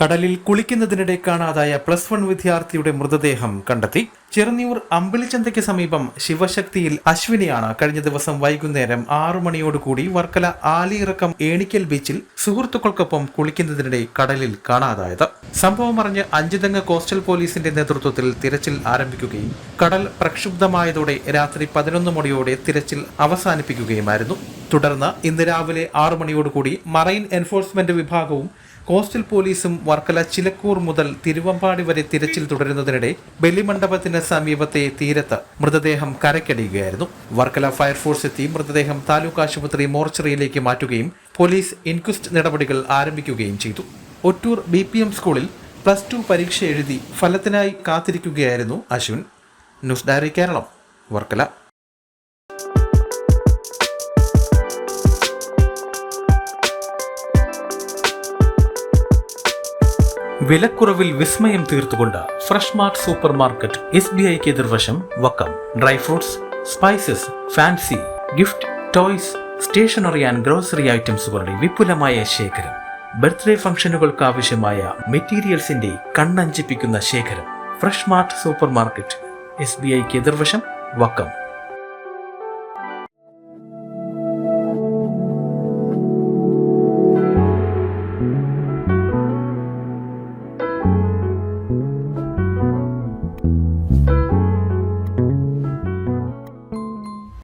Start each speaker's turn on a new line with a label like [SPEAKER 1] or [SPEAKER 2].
[SPEAKER 1] കടലിൽ കുളിക്കുന്നതിനിടെ കാണാതായ plus one വിദ്യാർത്ഥിയുടെ മൃതദേഹം കണ്ടെത്തി. ചെറുന്നിയൂർ അമ്പലിച്ചന്തയ്ക്ക് സമീപം ശിവശക്തിയിൽ അശ്വിനിയാണ്. കഴിഞ്ഞ ദിവസം വൈകുന്നേരം ആറു മണിയോടുകൂടി വർക്കല ആലിയിറക്കം ഏണിക്കൽ ബീച്ചിൽ സുഹൃത്തുക്കൾക്കൊപ്പം കുളിക്കുന്നതിനിടെ കടലിൽ കാണാതായത്. സംഭവം അറിഞ്ഞ് അഞ്ചുതങ്ങ് കോസ്റ്റൽ പോലീസിന്റെ നേതൃത്വത്തിൽ തിരച്ചിൽ ആരംഭിക്കുകയും കടൽ പ്രക്ഷുബ്ധമായതോടെ രാത്രി പതിനൊന്ന് മണിയോടെ തിരച്ചിൽ അവസാനിപ്പിക്കുകയുമായിരുന്നു. തുടർന്ന് ഇന്ന് രാവിലെ ആറു മണിയോടുകൂടി മറൈൻ എൻഫോഴ്സ്മെന്റ് വിഭാഗവും കോസ്റ്റൽ പോലീസും വർക്കല ചിലക്കൂർ മുതൽ തിരുവമ്പാടി വരെ തിരച്ചിൽ തുടരുന്നതിനിടെ ബലിമണ്ഡപത്തിന് സമീപത്തെ തീരത്ത് മൃതദേഹം കരക്കടിയുകയായിരുന്നു വർക്കല ഫയർഫോഴ്സ് എത്തി മൃതദേഹം താലൂക്ക് ആശുപത്രി മോർച്ചറിയിലേക്ക് മാറ്റുകയും പോലീസ് ഇൻക്വസ്റ്റ് നടപടികൾ ആരംഭിക്കുകയും ചെയ്തു. ഒറ്റൂർ ബി പി എം സ്കൂളിൽ പ്ലസ് ടു പരീക്ഷ എഴുതി ഫലത്തിനായി കാത്തിരിക്കുകയായിരുന്നു Ashwin. News diary Keralam Varkala. വിലക്കുറവിൽ വിസ്മയം തീർത്തുകൊണ്ട് fresh mart super market S B ഐക്ക് എതിർവശം Vakkam. Dry fruits spices fancy gift toys stationery and grocery ഐറ്റംസുകളുടെ വിപുലമായ ശേഖരം. ബർത്ത്ഡേ ഫംഗ്ഷനുകൾക്ക് ആവശ്യമായ മെറ്റീരിയൽസിന്റെ കണ്ണഞ്ചിപ്പിക്കുന്ന ശേഖരം. Fresh mart super market S B ഐക്ക് എതിർവശം വക്കം.